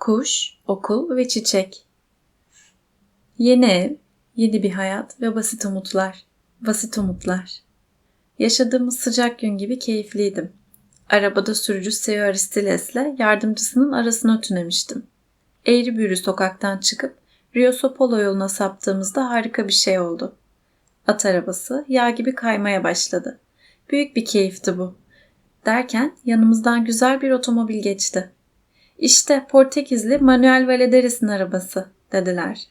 Kuş, okul ve çiçek. Yeni ev, yeni bir hayat ve basit umutlar. Basit umutlar. Yaşadığımız sıcak gün gibi keyifliydim. Arabada sürücü Seo Aristiles'le yardımcısının arasına tünemiştim. Eğri büğrü sokaktan çıkıp Rio Sopolo yoluna saptığımızda harika bir şey oldu. At arabası yağ gibi kaymaya başladı. Büyük bir keyifti bu. Derken yanımızdan güzel bir otomobil geçti. İşte Portekizli Manuel Valederes'in arabası dediler.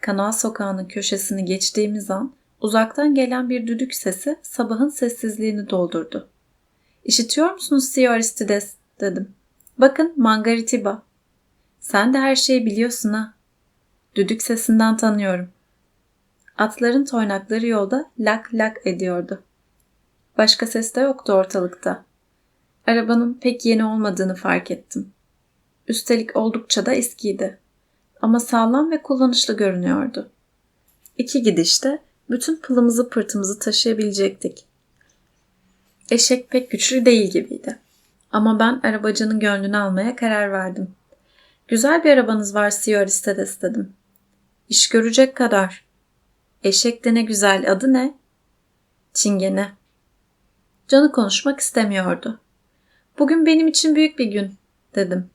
Kanal sokağının köşesini geçtiğimiz an uzaktan gelen bir düdük sesi sabahın sessizliğini doldurdu. İşitiyor musunuz Sio Aristides dedim. Bakın Mangaritiba. Sen de her şeyi biliyorsun ha. Düdük sesinden tanıyorum. Atların toynakları yolda lak lak ediyordu. Başka ses de yoktu ortalıkta. Arabanın pek yeni olmadığını fark ettim. Üstelik oldukça da eskiydi. Ama sağlam ve kullanışlı görünüyordu. İki gidişte bütün pılımızı pırtımızı taşıyabilecektik. Eşek pek güçlü değil gibiydi. Ama ben arabacının gönlünü almaya karar verdim. Güzel bir arabanız var Siyor Aristides dedim. İş görecek kadar. Eşek de ne güzel adı ne? Çingene. Canı konuşmak istemiyordu. Bugün benim için büyük bir gün dedim.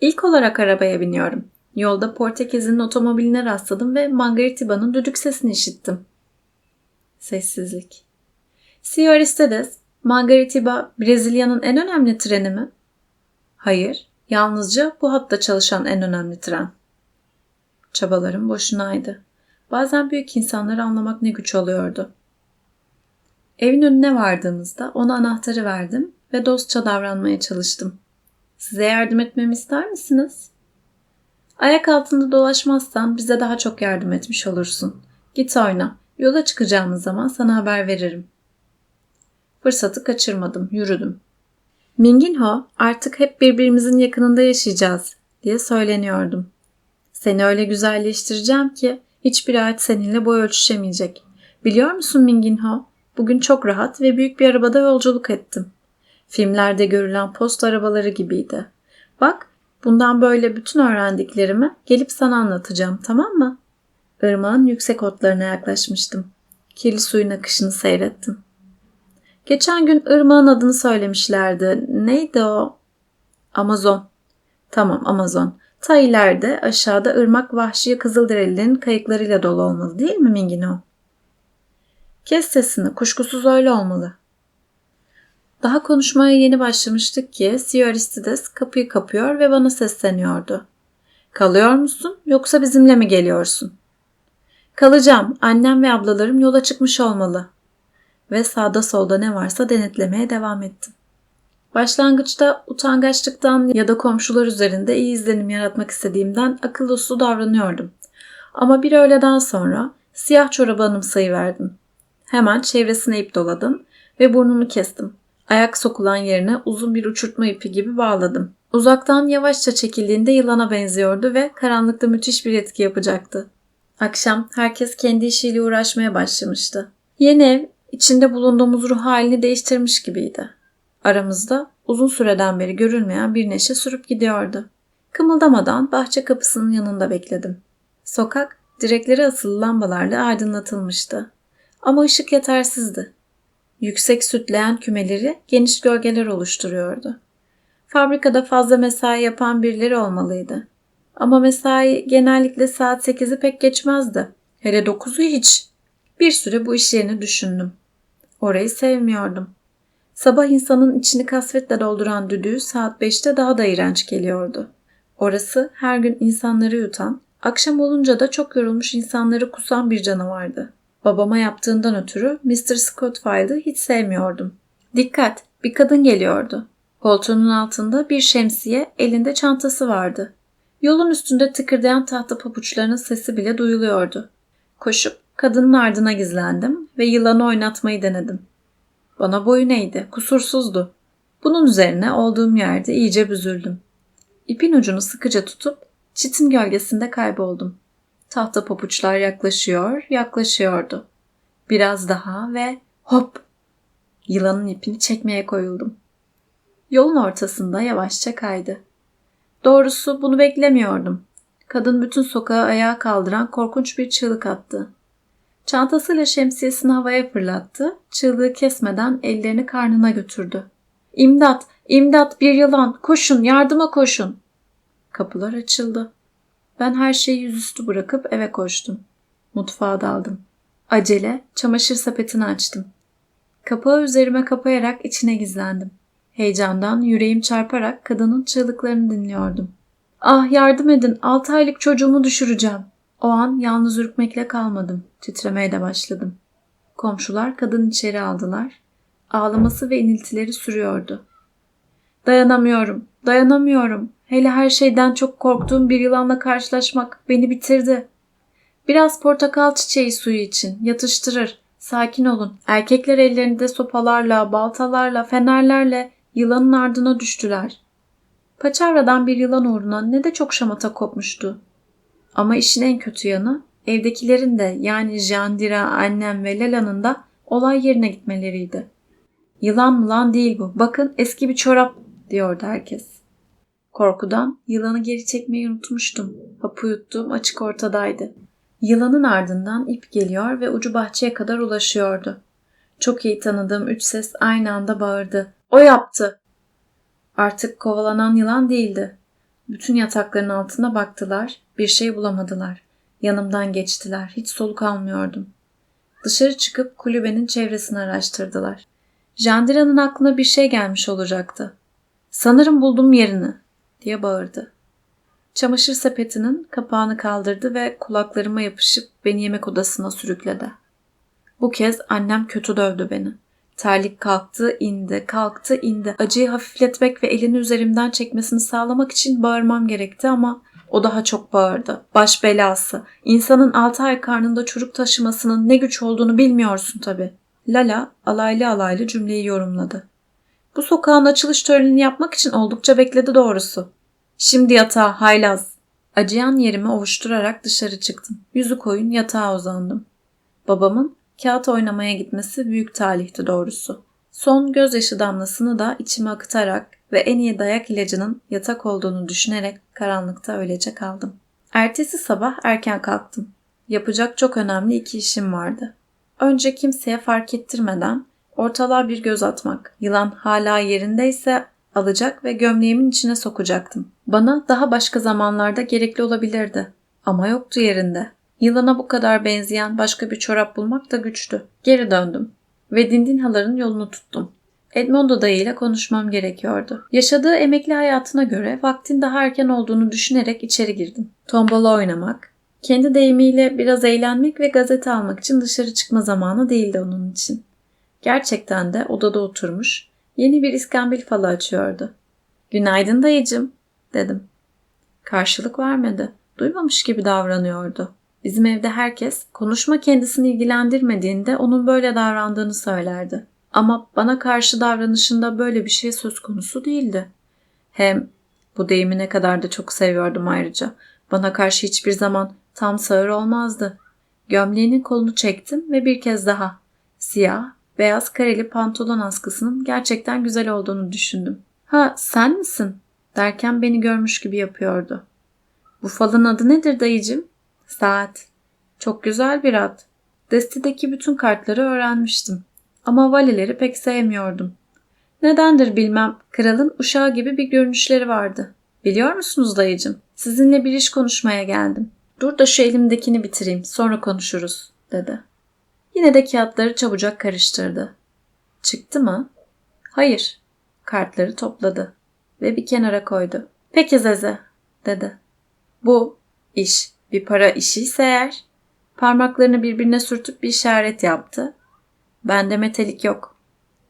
İlk olarak arabaya biniyorum. Yolda Portekiz'in otomobiline rastladım ve Margaritiba'nın düdük sesini işittim. Sessizlik. Sio Aristides, Margaritiba Brezilya'nın en önemli treni mi? Hayır, yalnızca bu hatta çalışan en önemli tren. Çabalarım boşunaydı. Bazen büyük insanları anlamak ne güç oluyordu. Evin önüne vardığımızda ona anahtarı verdim ve dostça davranmaya çalıştım. Size yardım etmemi ister misiniz? Ayak altında dolaşmazsan bize daha çok yardım etmiş olursun. Git oyna. Yola çıkacağımız zaman sana haber veririm. Fırsatı kaçırmadım, yürüdüm. Minginho artık hep birbirimizin yakınında yaşayacağız diye söyleniyordum. Seni öyle güzelleştireceğim ki hiçbir ağaç seninle boy ölçüşemeyecek. Biliyor musun Minginho? Bugün çok rahat ve büyük bir arabada yolculuk ettim. Filmlerde görülen post arabaları gibiydi. Bak, bundan böyle bütün öğrendiklerimi gelip sana anlatacağım, tamam mı? Irmağın yüksek otlarına yaklaşmıştım. Kirli suyun akışını seyrettim. Geçen gün ırmağın adını söylemişlerdi. Neydi o? Amazon. Tamam Amazon. Ta ileride aşağıda ırmak vahşi Kızılderililerin kayıklarıyla dolu olmalı değil mi Mingino? Kes sesini, kuşkusuz öyle olmalı. Daha konuşmaya yeni başlamıştık ki Sio Aristides kapıyı kapıyor ve bana sesleniyordu. Kalıyor musun yoksa bizimle mi geliyorsun? Kalacağım. Annem ve ablalarım yola çıkmış olmalı. Ve sağda solda ne varsa denetlemeye devam ettim. Başlangıçta utangaçlıktan ya da komşular üzerinde iyi izlenim yaratmak istediğimden akıllı uslu davranıyordum. Ama bir öğleden sonra siyah çorabı anımsayıverdim. Hemen çevresine ip doladım ve burnunu kestim. Ayak sokulan yerine uzun bir uçurtma ipi gibi bağladım. Uzaktan yavaşça çekildiğinde yılana benziyordu ve karanlıkta müthiş bir etki yapacaktı. Akşam herkes kendi işiyle uğraşmaya başlamıştı. Yeni ev içinde bulunduğumuz ruh halini değiştirmiş gibiydi. Aramızda uzun süreden beri görülmeyen bir neşe sürüp gidiyordu. Kımıldamadan bahçe kapısının yanında bekledim. Sokak direkleri asılı lambalarla aydınlatılmıştı. Ama ışık yetersizdi. Yüksek sütleyen kümeleri geniş gölgeler oluşturuyordu. Fabrikada fazla mesai yapan birileri olmalıydı. Ama mesai genellikle saat 8'i pek geçmezdi. Hele 9'u hiç. Bir süre bu iş yerini düşündüm. Orayı sevmiyordum. Sabah insanın içini kasvetle dolduran düdüğü saat 5'te daha da iğrenç geliyordu. Orası her gün insanları yutan, akşam olunca da çok yorulmuş insanları kusan bir canavardı. Babama yaptığından ötürü Mr. Scottfield'ı hiç sevmiyordum. Dikkat! Bir kadın geliyordu. Koltuğunun altında bir şemsiye, elinde çantası vardı. Yolun üstünde tıkırdayan tahta pabuçlarının sesi bile duyuluyordu. Koşup kadının ardına gizlendim ve yılanı oynatmayı denedim. Bana boyun eğdi, kusursuzdu. Bunun üzerine olduğum yerde iyice büzüldüm. İpin ucunu sıkıca tutup çitin gölgesinde kayboldum. Tahta papuçlar yaklaşıyor, yaklaşıyordu. Biraz daha ve hop! Yılanın ipini çekmeye koyuldum. Yolun ortasında yavaşça kaydı. Doğrusu bunu beklemiyordum. Kadın bütün sokağı ayağa kaldıran korkunç bir çığlık attı. Çantasıyla şemsiyesini havaya fırlattı, çığlığı kesmeden ellerini karnına götürdü. İmdat, imdat bir yılan, koşun, yardıma koşun. Kapılar açıldı. Ben her şeyi yüzüstü bırakıp eve koştum. Mutfağa daldım. Acele çamaşır sepetini açtım. Kapağı üzerime kapayarak içine gizlendim. Heyecandan yüreğim çarparak kadının çığlıklarını dinliyordum. Ah yardım edin altı aylık çocuğumu düşüreceğim. O an yalnız ürkmekle kalmadım. Titremeye de başladım. Komşular kadın içeri aldılar. Ağlaması ve iniltileri sürüyordu. Dayanamıyorum, dayanamıyorum. Hele her şeyden çok korktuğum bir yılanla karşılaşmak beni bitirdi. Biraz portakal çiçeği suyu için yatıştırır. Sakin olun. Erkekler ellerinde sopalarla, baltalarla, fenerlerle yılanın ardına düştüler. Paçavradan bir yılan uğruna ne de çok şamata kopmuştu. Ama işin en kötü yanı evdekilerin de yani Jandira, annem ve Lela'nın da olay yerine gitmeleriydi. Yılan mılan değil bu. Bakın eski bir çorap diyordu herkes. Korkudan yılanı geri çekmeyi unutmuştum. Hapı yuttuğum açık ortadaydı. Yılanın ardından ip geliyor ve ucu bahçeye kadar ulaşıyordu. Çok iyi tanıdığım üç ses aynı anda bağırdı. O yaptı. Artık kovalanan yılan değildi. Bütün yatakların altına baktılar, bir şey bulamadılar. Yanımdan geçtiler, hiç soluk almıyordum. Dışarı çıkıp kulübenin çevresini araştırdılar. Jandira'nın aklına bir şey gelmiş olacaktı. Sanırım buldum yerini, diye bağırdı. Çamaşır sepetinin kapağını kaldırdı ve kulaklarıma yapışıp beni yemek odasına sürükledi. Bu kez annem kötü dövdü beni. Terlik kalktı, indi, kalktı, indi. Acıyı hafifletmek ve elini üzerimden çekmesini sağlamak için bağırmam gerekti ama o daha çok bağırdı. Baş belası. İnsanın altı ay karnında çocuk taşımasının ne güç olduğunu bilmiyorsun tabii. Lala alaylı alaylı cümleyi yorumladı. Bu sokağın açılış törenini yapmak için oldukça bekledi doğrusu. Şimdi yatağa haylaz. Acıyan yerimi ovuşturarak dışarı çıktım. Yüzü koyun yatağa uzandım. Babamın kağıt oynamaya gitmesi büyük talihti doğrusu. Son gözyaşı damlasını da içime akıtarak ve en iyi dayak ilacının yatak olduğunu düşünerek karanlıkta öylece kaldım. Ertesi sabah erken kalktım. Yapacak çok önemli iki işim vardı. Önce kimseye fark ettirmeden ortalığa bir göz atmak. Yılan hala yerindeyse alacak ve gömleğimin içine sokacaktım. Bana daha başka zamanlarda gerekli olabilirdi. Ama yoktu yerinde. Yılana bu kadar benzeyen başka bir çorap bulmak da güçtü. Geri döndüm ve Dindinhaların yolunu tuttum. Edmondo dayı konuşmam gerekiyordu. Yaşadığı emekli hayatına göre vaktin daha erken olduğunu düşünerek içeri girdim. Tombala oynamak, kendi deyimiyle biraz eğlenmek ve gazete almak için dışarı çıkma zamanı değildi onun için. Gerçekten de odada oturmuş, yeni bir iskambil falı açıyordu. Günaydın dayıcım, dedim. Karşılık vermedi. Duymamış gibi davranıyordu. Bizim evde herkes konuşma kendisini ilgilendirmediğinde onun böyle davrandığını söylerdi. Ama bana karşı davranışında böyle bir şey söz konusu değildi. Hem bu deyimi ne kadar da çok seviyordum ayrıca. Bana karşı hiçbir zaman tam sağır olmazdı. Gömleğinin kolunu çektim ve bir kez daha siyah, beyaz kareli pantolon askısının gerçekten güzel olduğunu düşündüm. Ha sen misin? derken beni görmüş gibi yapıyordu. Bu falın adı nedir dayıcım? Saat. Çok güzel bir at. Destedeki bütün kartları öğrenmiştim. Ama valileri pek sevmiyordum. Nedendir bilmem, kralın uşağı gibi bir görünüşleri vardı. Biliyor musunuz dayıcım? Sizinle bir iş konuşmaya geldim. Dur da şu elimdekini bitireyim, sonra konuşuruz, dedi. Yine de kağıtları çabucak karıştırdı. Çıktı mı? Hayır. Kartları topladı ve bir kenara koydu. Peki Zeze, dedi. Bu iş bir para işi ise eğer, parmaklarını birbirine sürtüp bir işaret yaptı. Bende metalik yok.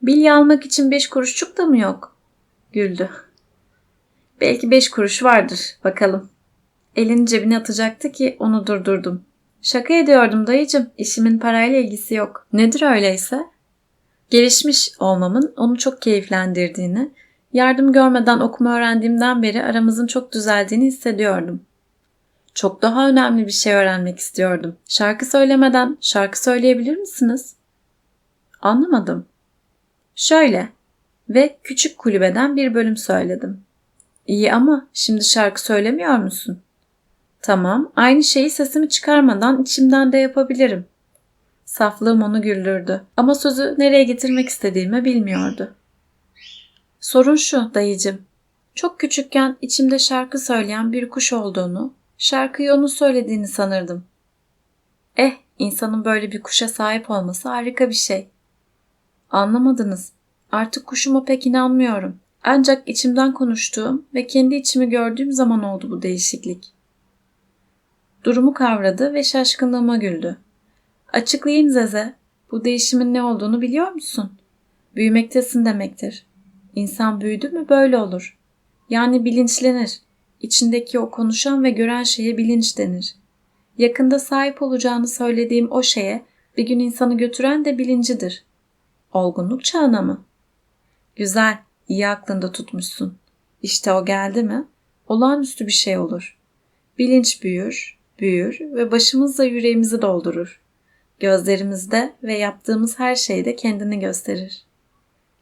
Bilye almak için beş kuruşçuk da mı yok? Güldü. Belki beş kuruş vardır, bakalım. Elini cebine atacaktı ki onu durdurdum. Şaka ediyordum dayıcım, işimin parayla ilgisi yok. Nedir öyleyse? Gelişmiş olmamın onu çok keyiflendirdiğini, yardım görmeden okuma öğrendiğimden beri aramızın çok düzeldiğini hissediyordum. Çok daha önemli bir şey öğrenmek istiyordum. Şarkı söylemeden şarkı söyleyebilir misiniz? Anlamadım. Şöyle ve küçük kulübeden bir bölüm söyledim. İyi ama şimdi şarkı söylemiyor musun? Tamam, aynı şeyi sesimi çıkarmadan içimden de yapabilirim. Saflığım onu güldürdü ama sözü nereye getirmek istediğimi bilmiyordu. Sorun şu dayıcım. Çok küçükken içimde şarkı söyleyen bir kuş olduğunu, şarkıyı onun söylediğini sanırdım. Eh, insanın böyle bir kuşa sahip olması harika bir şey. Anlamadınız. Artık kuşuma pek inanmıyorum. Ancak içimden konuştuğum ve kendi içimi gördüğüm zaman oldu bu değişiklik. Durumu kavradı ve şaşkınlığıma güldü. Açıklayayım Zeze. Bu değişimin ne olduğunu biliyor musun? Büyümektesin demektir. İnsan büyüdü mü böyle olur. Yani bilinçlenir. İçindeki o konuşan ve gören şeye bilinç denir. Yakında sahip olacağını söylediğim o şeye bir gün insanı götüren de bilincidir. Olgunluk çağına mı? Güzel, iyi aklında tutmuşsun. İşte o geldi mi? Olağanüstü bir şey olur. Bilinç büyür, büyür ve başımızla yüreğimizi doldurur. Gözlerimizde ve yaptığımız her şeyde kendini gösterir.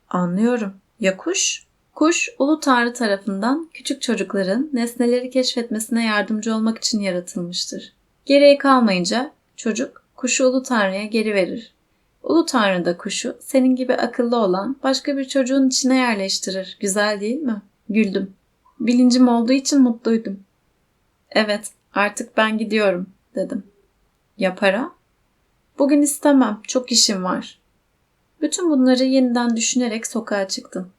Anlıyorum. Ya kuş? Kuş, Ulu Tanrı tarafından küçük çocukların nesneleri keşfetmesine yardımcı olmak için yaratılmıştır. Gereği kalmayınca çocuk kuşu Ulu Tanrı'ya geri verir. Ulu Tanrı da kuşu senin gibi akıllı olan başka bir çocuğun içine yerleştirir. Güzel değil mi? Güldüm. Bilincim olduğu için mutluydum. Evet, artık ben gidiyorum, dedim. Ya para? Bugün istemem, çok işim var. Bütün bunları yeniden düşünerek sokağa çıktım.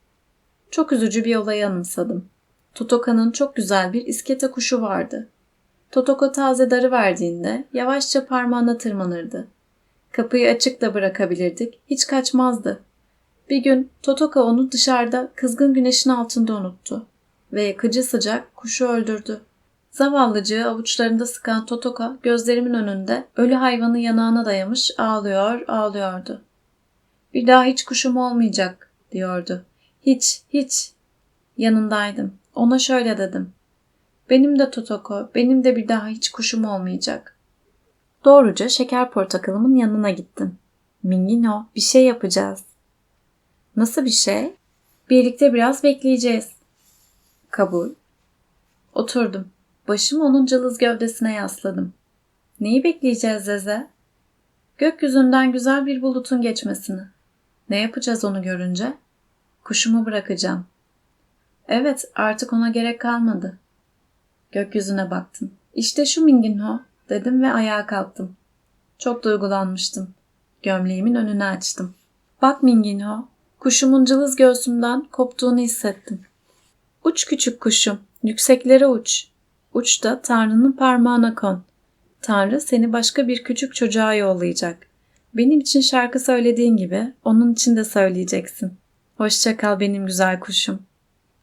Çok üzücü bir olayı anımsadım. Totoka'nın çok güzel bir iskete kuşu vardı. Totoka taze darı verdiğinde yavaşça parmağına tırmanırdı. Kapıyı açık da bırakabilirdik, hiç kaçmazdı. Bir gün Totoka onu dışarıda kızgın güneşin altında unuttu ve yakıcı sıcak kuşu öldürdü. Zavallıcığı avuçlarında sıkan Totoka gözlerimin önünde ölü hayvanı yanağına dayamış ağlıyor ağlıyordu. Bir daha hiç kuşum olmayacak diyordu. Hiç, hiç. Yanındaydım. Ona şöyle dedim. Benim de Totoko, benim de bir daha hiç kuşum olmayacak. Doğruca şeker portakalımın yanına gittim. Mingino, bir şey yapacağız. Nasıl bir şey? Birlikte biraz bekleyeceğiz. Kabul. Oturdum. Başımı onun cılız gövdesine yasladım. Neyi bekleyeceğiz Zeze? Gökyüzünden güzel bir bulutun geçmesini. Ne yapacağız onu görünce? Kuşumu bırakacağım. Evet, artık ona gerek kalmadı. Gökyüzüne baktım. İşte şu Minginho, dedim ve ayağa kalktım. Çok duygulanmıştım. Gömleğimin önünü açtım. Bak Minginho, kuşumun cılız göğsümden koptuğunu hissettim. Uç küçük kuşum, yükseklere uç. Uç da Tanrı'nın parmağına kon. Tanrı seni başka bir küçük çocuğa yollayacak. Benim için şarkı söylediğin gibi onun için de söyleyeceksin. Hoşça kal benim güzel kuşum.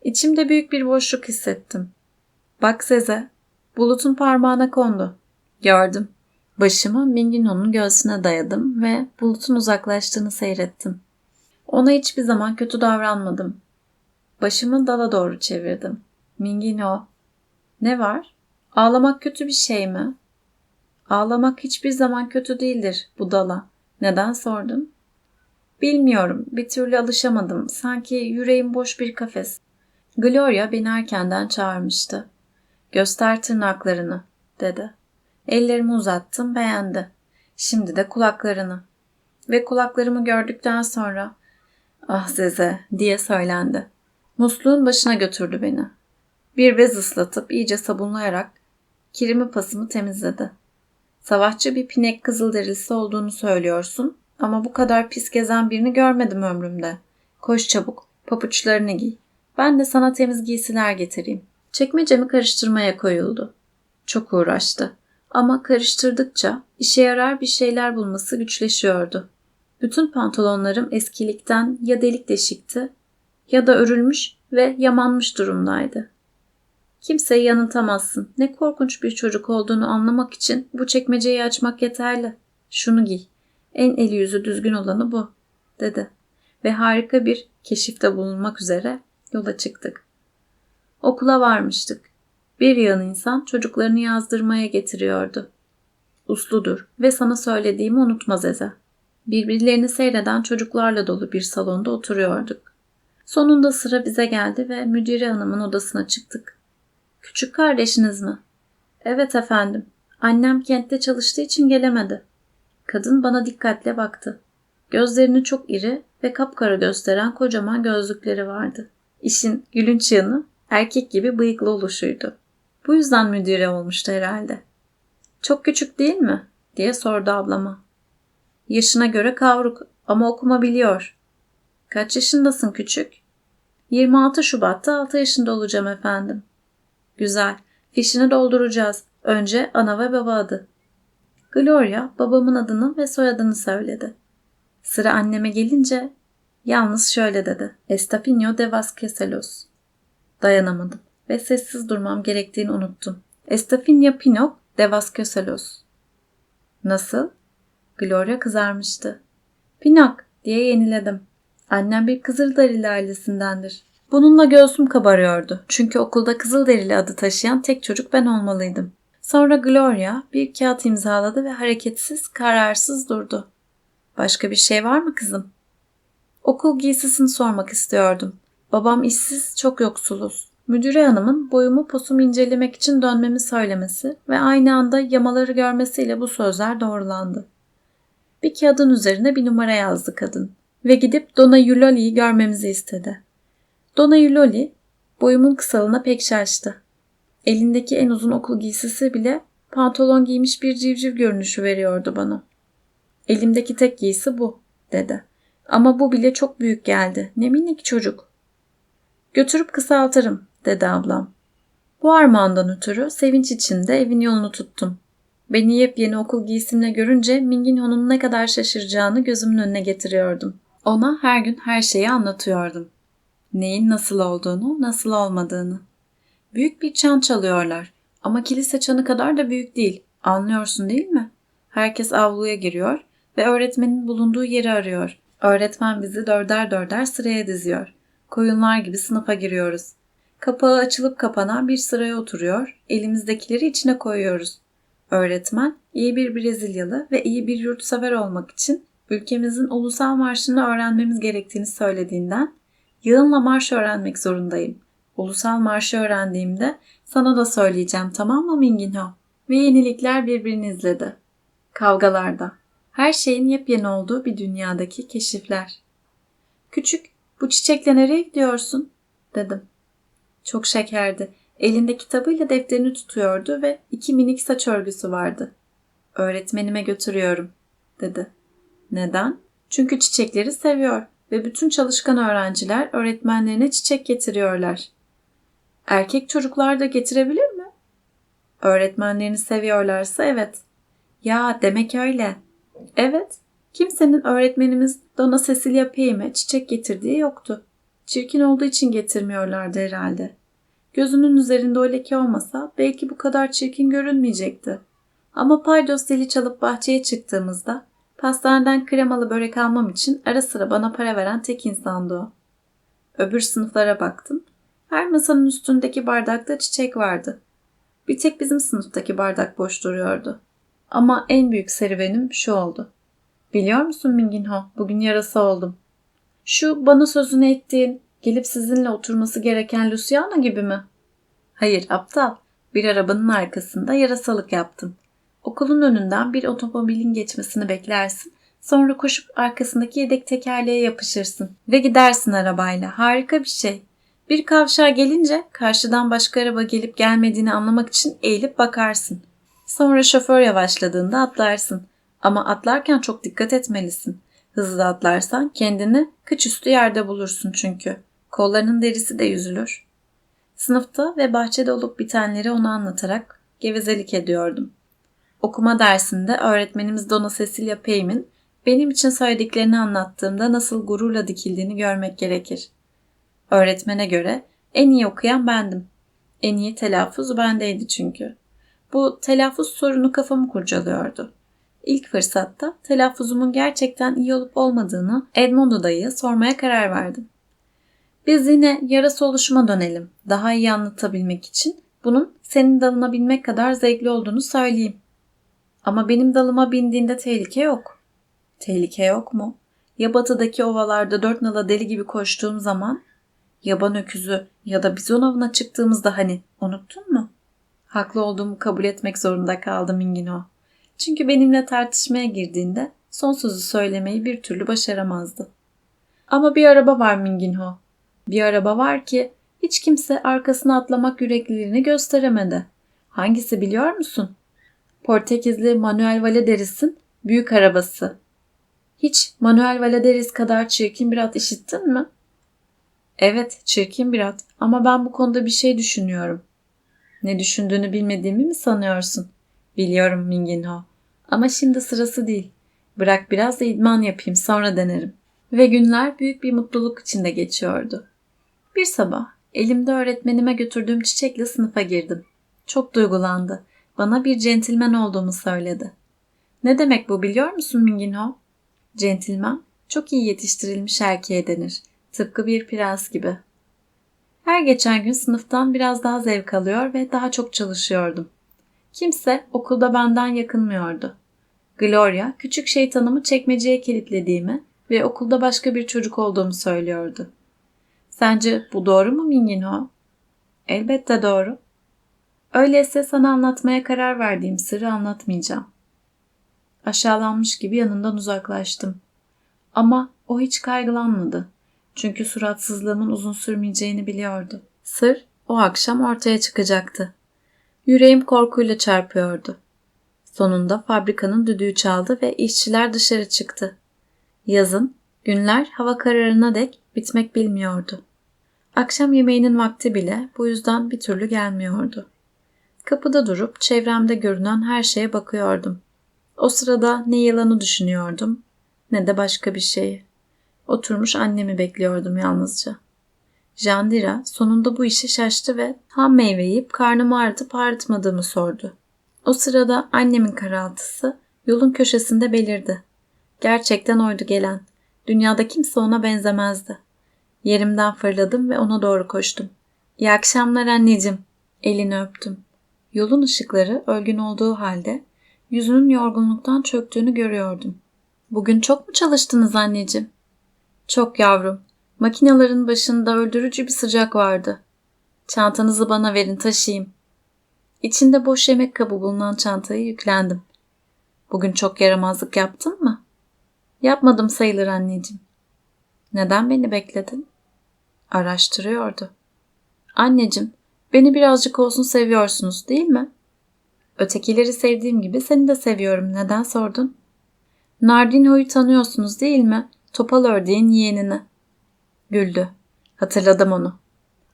İçimde büyük bir boşluk hissettim. Bak Seze, bulutun parmağına kondu. Gördüm. Başımı Mingino'nun göğsüne dayadım ve bulutun uzaklaştığını seyrettim. Ona hiçbir zaman kötü davranmadım. Başımı dala doğru çevirdim. Mingino, ne var? Ağlamak kötü bir şey mi? Ağlamak hiçbir zaman kötü değildir budala. Neden sordun? Bilmiyorum, bir türlü alışamadım. Sanki yüreğim boş bir kafes. Gloria beni erkenden çağırmıştı. Göster tırnaklarını, dedi. Ellerimi uzattım, beğendi. Şimdi de kulaklarını. Ve kulaklarımı gördükten sonra, ah Zeze, diye söylendi. Musluğun başına götürdü beni. Bir bez ıslatıp iyice sabunlayarak kirimi pasımı temizledi. Savaşçı bir pinek kızılderilisi olduğunu söylüyorsun ama bu kadar pis gezen birini görmedim ömrümde. Koş çabuk, papuçlarını giy. Ben de sana temiz giysiler getireyim. Çekmecemi karıştırmaya koyuldu. Çok uğraştı. Ama karıştırdıkça işe yarar bir şeyler bulması güçleşiyordu. Bütün pantolonlarım eskilikten ya delik deşikti ya da örülmüş ve yamanmış durumdaydı. Kimseyi yanıltamazsın. Ne korkunç bir çocuk olduğunu anlamak için bu çekmeceyi açmak yeterli. Şunu giy. En eli yüzü düzgün olanı bu, dedi. Ve harika bir keşifte bulunmak üzere yola çıktık. Okula varmıştık. Bir yığın insan çocuklarını yazdırmaya getiriyordu. Usludur ve sana söylediğimi unutmaz Eze. Birbirlerini seyreden çocuklarla dolu bir salonda oturuyorduk. Sonunda sıra bize geldi ve müdüre hanımın odasına çıktık. Küçük kardeşiniz mi? Evet efendim. Annem kentte çalıştığı için gelemedi. Kadın bana dikkatle baktı. Gözlerini çok iri ve kapkara gösteren kocaman gözlükleri vardı. İşin gülünç yanı erkek gibi bıyıklı oluşuydu. Bu yüzden müdüre olmuştu herhalde. Çok küçük değil mi? diye sordu ablama. Yaşına göre kavruk ama okuma biliyor. Kaç yaşındasın küçük? 26 Şubat'ta 6 yaşında olacağım efendim. Güzel. Fişini dolduracağız. Önce ana ve baba adı. Gloria babamın adını ve soyadını söyledi. Sıra anneme gelince yalnız şöyle dedi. Estapinio de Vasqueselos. Dayanamadım ve sessiz durmam gerektiğini unuttum. Estafina Pinok de Vasqueselos. Nasıl? Gloria kızarmıştı. Pinok diye yeniledim. Annem bir Kızılderili ailesindendir. Bununla göğsüm kabarıyordu. Çünkü okulda Kızılderili adı taşıyan tek çocuk ben olmalıydım. Sonra Gloria bir kağıt imzaladı ve hareketsiz, kararsız durdu. Başka bir şey var mı kızım? Okul giysisini sormak istiyordum. Babam işsiz, çok yoksuluz. Müdüre hanımın boyumu posumu incelemek için dönmemi söylemesi ve aynı anda yamaları görmesiyle bu sözler doğrulandı. Bir kağıdın üzerine bir numara yazdı kadın ve gidip Dona Yuloli'yi görmemizi istedi. Dona Yuloli boyumun kısalığına pek şaştı. Elindeki en uzun okul giysisi bile pantolon giymiş bir civciv görünüşü veriyordu bana. Elimdeki tek giysi bu, dedi. Ama bu bile çok büyük geldi. Ne minik çocuk. Götürüp kısaltırım, dedi ablam. Bu armağandan ötürü sevinç içinde evin yolunu tuttum. Beni yepyeni okul giysimle görünce Minginho'nun ne kadar şaşıracağını gözümün önüne getiriyordum. Ona her gün her şeyi anlatıyordum. Neyin nasıl olduğunu, nasıl olmadığını. Büyük bir çan çalıyorlar ama kilise çanı kadar da büyük değil. Anlıyorsun değil mi? Herkes avluya giriyor ve öğretmenin bulunduğu yeri arıyor. Öğretmen bizi dörder dörder sıraya diziyor. Koyunlar gibi sınıfa giriyoruz. Kapağı açılıp kapanan bir sıraya oturuyor, elimizdekileri içine koyuyoruz. Öğretmen iyi bir Brezilyalı ve iyi bir yurtsever olmak için ülkemizin ulusal marşını öğrenmemiz gerektiğini söylediğinden yığınla marş öğrenmek zorundayım. Ulusal marşı öğrendiğimde sana da söyleyeceğim tamam mı Minginho? Ve yenilikler birbirini izledi. Kavgalarda. Her şeyin yepyeni olduğu bir dünyadaki keşifler. Küçük, bu çiçekle nereye gidiyorsun? dedim. Çok şekerdi. Elinde kitabıyla defterini tutuyordu ve iki minik saç örgüsü vardı. Öğretmenime götürüyorum, dedi. Neden? Çünkü çiçekleri seviyor ve bütün çalışkan öğrenciler öğretmenlerine çiçek getiriyorlar. Erkek çocuklar da getirebilir mi? Öğretmenlerini seviyorlarsa evet. Ya demek öyle. Evet. Kimsenin öğretmenimiz Dona Cecilia Payme çiçek getirdiği yoktu. Çirkin olduğu için getirmiyorlardı herhalde. Gözünün üzerinde o leke olmasa belki bu kadar çirkin görünmeyecekti. Ama paydos zili çalıp bahçeye çıktığımızda pastaneden kremalı börek almam için ara sıra bana para veren tek insandı o. Öbür sınıflara baktım. Her masanın üstündeki bardakta çiçek vardı. Bir tek bizim sınıftaki bardak boş duruyordu. Ama en büyük serüvenim şu oldu. Biliyor musun Minginho, bugün yarasa oldum. Şu bana sözünü ettiğin, gelip sizinle oturması gereken Luciana gibi mi? Hayır, aptal. Bir arabanın arkasında yarasalık yaptım. Okulun önünden bir otomobilin geçmesini beklersin. Sonra koşup arkasındaki yedek tekerleğe yapışırsın ve gidersin arabayla. Harika bir şey. Bir kavşağa gelince karşıdan başka araba gelip gelmediğini anlamak için eğilip bakarsın. Sonra şoför yavaşladığında atlarsın. Ama atlarken çok dikkat etmelisin. Hızlı atlarsan kendini kıç üstü yerde bulursun çünkü. Kollarının derisi de yüzülür. Sınıfta ve bahçede olup bitenleri ona anlatarak gevezelik ediyordum. Okuma dersinde öğretmenimiz Dona Cecilia Payne'in benim için söylediklerini anlattığımda nasıl gururla dikildiğini görmek gerekir. Öğretmene göre en iyi okuyan bendim. En iyi telaffuz bendeydi çünkü. Bu telaffuz sorunu kafamı kurcalıyordu. İlk fırsatta telaffuzumun gerçekten iyi olup olmadığını Edmondo dayıya sormaya karar verdim. Biz yine yarası oluşuma dönelim. Daha iyi anlatabilmek için bunun senin dalına binmek kadar zevkli olduğunu söyleyeyim. Ama benim dalıma bindiğinde tehlike yok. Tehlike yok mu? Ya batıdaki ovalarda dört nala deli gibi koştuğum zaman yaban öküzü ya da bizon avına çıktığımızda hani unuttun mu? Haklı olduğumu kabul etmek zorunda kaldım Ingino. Çünkü benimle tartışmaya girdiğinde son sözü söylemeyi bir türlü başaramazdı. Ama bir araba var Minginho. Bir araba var ki hiç kimse arkasına atlamak yürekliliğini gösteremedi. Hangisi biliyor musun? Portekizli Manuel Valederes'in büyük arabası. Hiç Manuel Valederes kadar çirkin bir at işittin mi? Evet, çirkin bir at ama ben bu konuda bir şey düşünüyorum. Ne düşündüğünü bilmediğimi mi sanıyorsun? Biliyorum Minginho. Ama şimdi sırası değil. Bırak biraz da idman yapayım sonra denerim. Ve günler büyük bir mutluluk içinde geçiyordu. Bir sabah elimde öğretmenime götürdüğüm çiçekle sınıfa girdim. Çok duygulandı. Bana bir centilmen olduğumu söyledi. Ne demek bu biliyor musun Minginho? Centilmen, çok iyi yetiştirilmiş erkeğe denir. Tıpkı bir prens gibi. Her geçen gün sınıftan biraz daha zevk alıyor ve daha çok çalışıyordum. Kimse okulda benden yakınmıyordu. Gloria küçük şeytanımı çekmeceye kilitlediğimi ve okulda başka bir çocuk olduğumu söylüyordu. Sence bu doğru mu Minginho? Elbette doğru. Öyleyse sana anlatmaya karar verdiğim sırrı anlatmayacağım. Aşağılanmış gibi yanından uzaklaştım. Ama o hiç kaygılanmadı. Çünkü suratsızlığımın uzun sürmeyeceğini biliyordu. Sır o akşam ortaya çıkacaktı. Yüreğim korkuyla çarpıyordu. Sonunda fabrikanın düdüğü çaldı ve işçiler dışarı çıktı. Yazın günler hava kararına dek bitmek bilmiyordu. Akşam yemeğinin vakti bile bu yüzden bir türlü gelmiyordu. Kapıda durup çevremde görünen her şeye bakıyordum. O sırada ne yılanı düşünüyordum ne de başka bir şeyi. Oturmuş annemi bekliyordum yalnızca. Jandira sonunda bu işe şaştı ve ham meyve yiyip karnımı ağrıtıp ağrıtmadığımı sordu. O sırada annemin karaltısı yolun köşesinde belirdi. Gerçekten oydu gelen. Dünyada kimse ona benzemezdi. Yerimden fırladım ve ona doğru koştum. İyi akşamlar anneciğim. Elini öptüm. Yolun ışıkları ölgün olduğu halde yüzünün yorgunluktan çöktüğünü görüyordum. Bugün çok mu çalıştınız anneciğim? Çok yavrum. Makinelerin başında öldürücü bir sıcak vardı. Çantanızı bana verin taşıyayım. İçinde boş yemek kabı bulunan çantayı yüklendim. Bugün çok yaramazlık yaptın mı? Yapmadım sayılır anneciğim. Neden beni bekledin? Araştırıyordu. Anneciğim, beni birazcık olsun seviyorsunuz değil mi? Ötekileri sevdiğim gibi seni de seviyorum. Neden sordun? Nardino'yu tanıyorsunuz değil mi? Topal ördeğin yeğenini. Güldü. Hatırladım onu.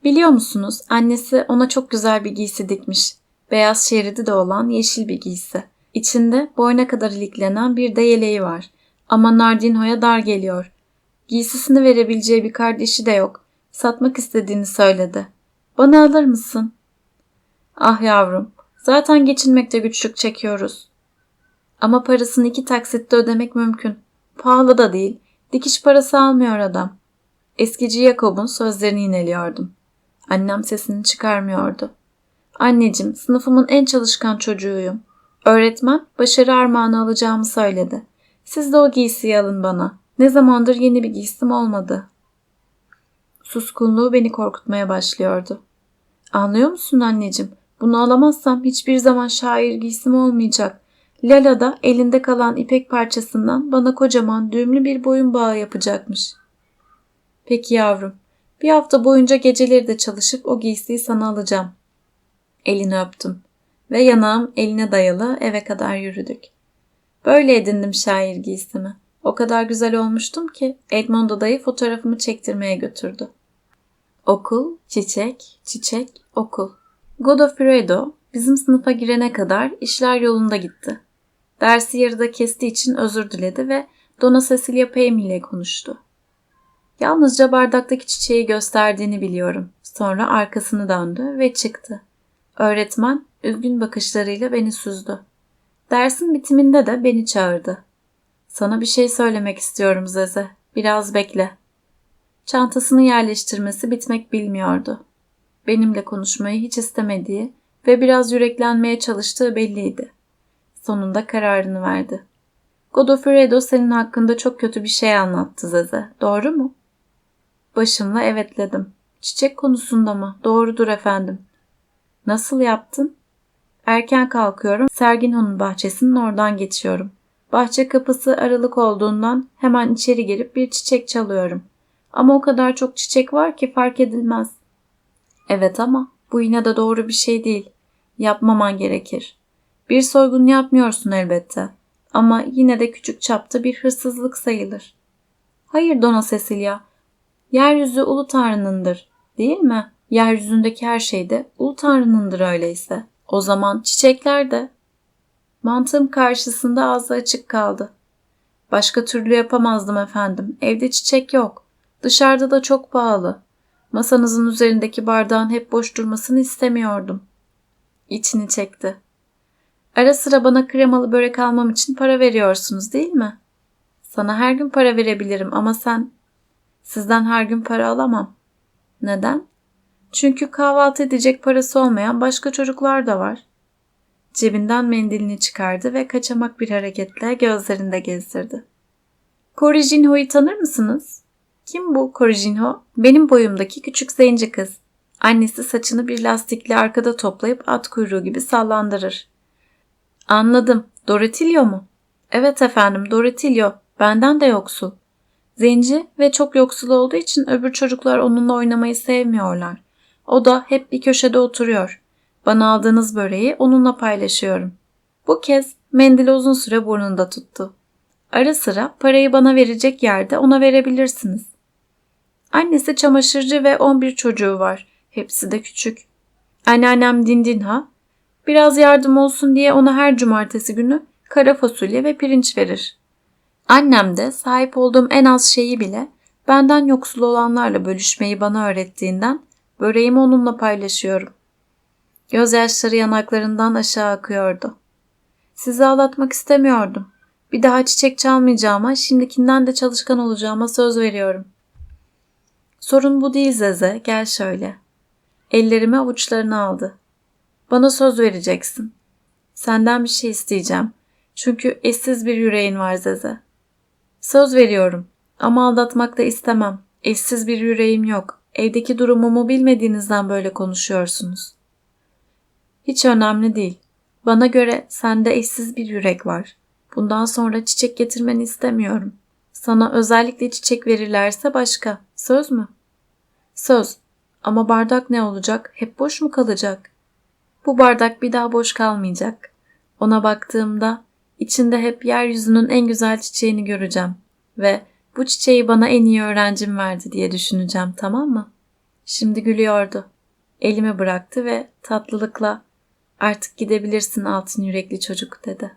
Biliyor musunuz annesi ona çok güzel bir giysi dikmiş. Beyaz şeridi de olan yeşil bir giysi. İçinde boyna kadar iliklenen bir de yeleği var. Ama Nardino'ya dar geliyor. Giysisini verebileceği bir kardeşi de yok. Satmak istediğini söyledi. Bana alır mısın? Ah yavrum, zaten geçinmekte güçlük çekiyoruz. Ama parasını iki taksitte ödemek mümkün. Pahalı da değil. Dikiş parası almıyor adam. Eskici Yakob'un sözlerini yineliyordum. Annem sesini çıkarmıyordu. Anneciğim, sınıfımın en çalışkan çocuğuyum. Öğretmen başarı armağanı alacağımı söyledi. Siz de o giysiyi alın bana. Ne zamandır yeni bir giysim olmadı. Suskunluğu beni korkutmaya başlıyordu. Anlıyor musun anneciğim? Bunu alamazsam hiçbir zaman şair giysim olmayacak. Lala da elinde kalan ipek parçasından bana kocaman düğümlü bir boyun bağı yapacakmış. Peki yavrum, bir hafta boyunca geceleri de çalışıp o giysiyi sana alacağım. Elini öptüm ve yanağım eline dayalı eve kadar yürüdük. Böyle edindim şair giysimi. O kadar güzel olmuştum ki Edmondo dayı fotoğrafımı çektirmeye götürdü. Okul, çiçek, çiçek, okul. Godofredo bizim sınıfa girene kadar işler yolunda gitti. Dersi yarıda kestiği için özür diledi ve Dona Cecilia Payme ile konuştu. Yalnızca bardaktaki çiçeği gösterdiğini biliyorum. Sonra arkasını döndü ve çıktı. Öğretmen üzgün bakışlarıyla beni süzdü. Dersin bitiminde de beni çağırdı. Sana bir şey söylemek istiyorum Zeze. Biraz bekle. Çantasını yerleştirmesi bitmek bilmiyordu. Benimle konuşmayı hiç istemediği ve biraz yüreklenmeye çalıştığı belliydi. Sonunda kararını verdi. Godofredo senin hakkında çok kötü bir şey anlattı Zeze. Doğru mu? Başımla evetledim. Çiçek konusunda mı? Doğrudur efendim. Nasıl yaptın? Erken kalkıyorum. Serginho'nun bahçesinin oradan geçiyorum. Bahçe kapısı aralık olduğundan hemen içeri girip bir çiçek çalıyorum. Ama o kadar çok çiçek var ki fark edilmez. Evet ama bu yine de doğru bir şey değil. Yapmaman gerekir. Bir soygun yapmıyorsun elbette. Ama yine de küçük çapta bir hırsızlık sayılır. Hayır Dona Cecilia. Yeryüzü ulu tanrınındır. Değil mi? Yeryüzündeki her şey de ulu tanrınındır öyleyse. O zaman çiçekler de. Mantığım karşısında ağzı açık kaldı. Başka türlü yapamazdım efendim. Evde çiçek yok. Dışarıda da çok pahalı. Masanızın üzerindeki bardağın hep boş durmasını istemiyordum. İçini çekti. Ara sıra bana kremalı börek almam için para veriyorsunuz değil mi? Sana her gün para verebilirim ama sen... Sizden her gün para alamam. Neden? Çünkü kahvaltı edecek parası olmayan başka çocuklar da var. Cebinden mendilini çıkardı ve kaçamak bir hareketle gözlerinde gezdirdi. Korijinho'yu tanır mısınız? Kim bu Korijinho? Benim boyumdaki küçük zenci kız. Annesi saçını bir lastikle arkada toplayıp at kuyruğu gibi sallandırır. Anladım. Dorotilio mu? Evet efendim Dorotilio. Benden de yoksul. Zenci ve çok yoksul olduğu için öbür çocuklar onunla oynamayı sevmiyorlar. O da hep bir köşede oturuyor. Bana aldığınız böreği onunla paylaşıyorum. Bu kez mendili uzun süre burnunda tuttu. Ara sıra parayı bana verecek yerde ona verebilirsiniz. Annesi çamaşırcı ve 11 çocuğu var. Hepsi de küçük. Anneannem Dindinha biraz yardım olsun diye ona her cumartesi günü kara fasulye ve pirinç verir. Annem de sahip olduğum en az şeyi bile benden yoksul olanlarla bölüşmeyi bana öğrettiğinden böreğimi onunla paylaşıyorum. Gözyaşları yanaklarından aşağı akıyordu. Sizi ağlatmak istemiyordum. Bir daha çiçek çalmayacağıma, şimdikinden de çalışkan olacağıma söz veriyorum. Sorun bu değil Zeze, gel şöyle. Ellerimi avuçlarına aldı. Bana söz vereceksin. Senden bir şey isteyeceğim. Çünkü eşsiz bir yüreğin var Zeze. Söz veriyorum ama aldatmak da istemem. Eşsiz bir yüreğim yok. Evdeki durumumu bilmediğinizden böyle konuşuyorsunuz. Hiç önemli değil. Bana göre sende eşsiz bir yürek var. Bundan sonra çiçek getirmeni istemiyorum. Sana özellikle çiçek verirlerse başka. Söz mü? Söz. Ama bardak ne olacak? Hep boş mu kalacak? Bu bardak bir daha boş kalmayacak. Ona baktığımda içinde hep yeryüzünün en güzel çiçeğini göreceğim ve bu çiçeği bana en iyi öğrencim verdi diye düşüneceğim tamam mı? Şimdi gülüyordu. Elimi bıraktı ve tatlılıkla artık gidebilirsin altın yürekli çocuk dedi.